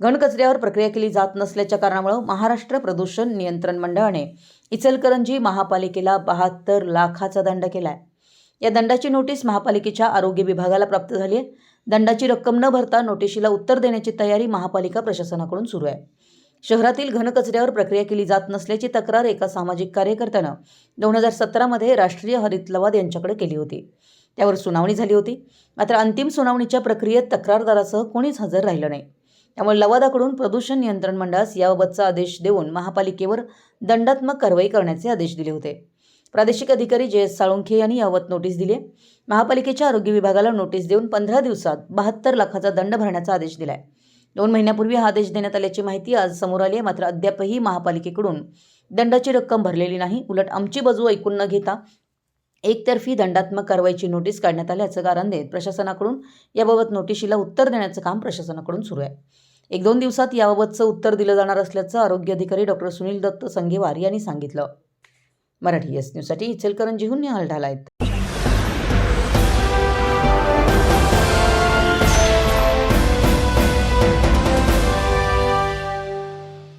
घनकचऱ्यावर प्रक्रिया केली जात नसल्याच्या कारणामुळे महाराष्ट्र प्रदूषण नियंत्रण मंडळाने इचलकरंजी महापालिकेला बहात्तर लाखाचा दंड केला आहे या दंडाची नोटीस महापालिकेच्या आरोग्य विभागाला प्राप्त झाली आहे. दंडाची रक्कम न भरता नोटिशीला उत्तर देण्याची तयारी महापालिका प्रशासनाकडून सुरू आहे. शहरातील घनकचऱ्यावर प्रक्रिया केली जात नसल्याची तक्रार एका सामाजिक कार्यकर्त्यानं दोन हजार सतरामध्ये राष्ट्रीय हरित लवाद यांच्याकडे केली होती. त्यावर सुनावणी झाली होती. मात्र अंतिम सुनावणीच्या प्रक्रियेत तक्रारदारासह कोणीच हजर राहिलं नाही. त्यामुळे लवादाकडून प्रदूषण नियंत्रण मंडळास याबाबतचा आदेश देऊन महापालिकेवर दंडात्मक कारवाई करण्याचे आदेश दिले होते. प्रादेशिक अधिकारी जे एस साळुंखे यांनी याबाबत नोटीस दिली महापालिकेच्या आरोग्य विभागाला नोटीस देऊन पंधरा दिवसात बहात्तर लाखाचा दंड भरण्याचा आदेश दिलाय. दोन महिन्यापूर्वी हा आदेश देण्यात आल्याची माहिती आज समोर आली आहे. मात्र अद्यापही महापालिकेकडून दंडाची रक्कम भरलेली नाही. उलट आमची बाजू ऐकून न घेता एकतर्फी दंडात्मक कारवाईची नोटीस काढण्यात आल्याचं कारण देत प्रशासनाकडून याबाबत नोटिशीला उत्तर देण्याचं काम प्रशासनाकडून सुरू आहे. एक दोन दिवसात याबाबतचं उत्तर दिलं जाणार असल्याचं आरोग्य अधिकारी डॉक्टर सुनील दत्त संघेवार यांनी सांगितलं. मराठी एस न्यूजसाठी इचलकरंजीहून निहाल ढाला आहेत